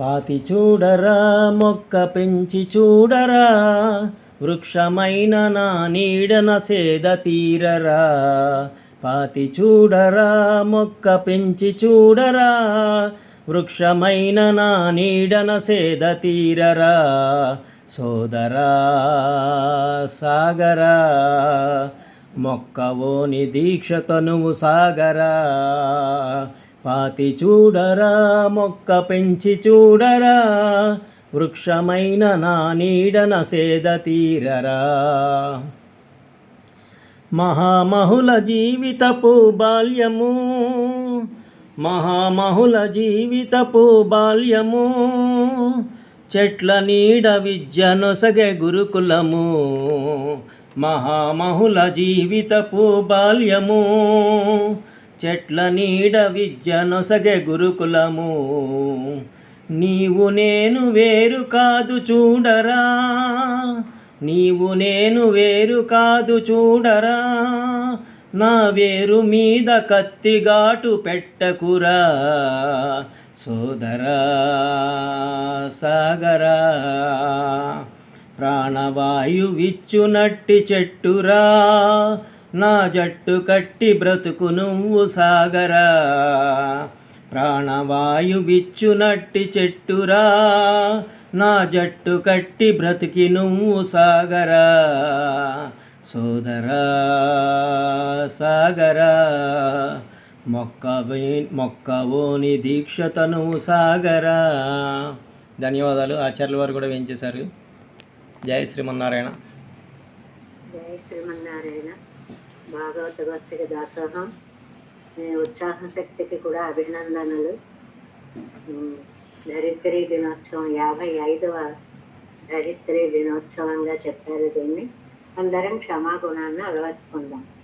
పాతి చూడరా మొక్క పెంచి చూడరా వృక్షమైన నా నీడన సేద తీరరా. పాతి చూడరా మొక్క పెంచి చూడరా వృక్షమైన నా నీడన సేద తీరరా. సోదరా సాగరా మొక్కవోని దీక్షతో నువ్వు సాగరా. పాతి చూడరా మొక్క పెంచి చూడరా వృక్షమైన నా నీడన సేద తీరరా. మహామహుల జీవితపు బాల్యము మహామహుల జీవితపు బాల్యము చెట్ల నీడ విద్యనొసగే గురుకులము మహామహుల జీవితపు బాల్యము. చెట్ల నీడ విద్యనొసగే గురుకులము. నీవు నేను వేరు కాదు చూడరా. నీవు నేను వేరు కాదు చూడరా. నా వేరు మీద కత్తిగాటు పెట్టకురా. సోదరా సాగరా. ప్రాణవాయువిచ్చునట్టి చెట్టురా. నా జట్టు కట్టి బ్రతుకు నువ్వు సాగరా. ప్రాణవాయువిచ్చునట్టి చెట్టురా. నా జట్టు కట్టి బ్రతికి నువ్వు సాగరా. సోదరా సాగరా. మొక్క మొక్కవోని దీక్షత నువ్వు సాగరా. ధన్యవాదాలు. ఆచార్యుల వారు కూడా వేయించేశారు. జయ శ్రీమన్నారాయణ. జయ శ్రీమన్నారాయణ. భాగవత భక్తికి దాసోహం. మీ ఉత్సాహ శక్తికి కూడా అభినందనలు. ధరిత్రి దినోత్సవం యాభై ఐదవ ధరిత్రి దినోత్సవంగా చెప్పారు దీన్ని. అందరం క్షమాగుణాన్ని అలవర్చుకుందాం.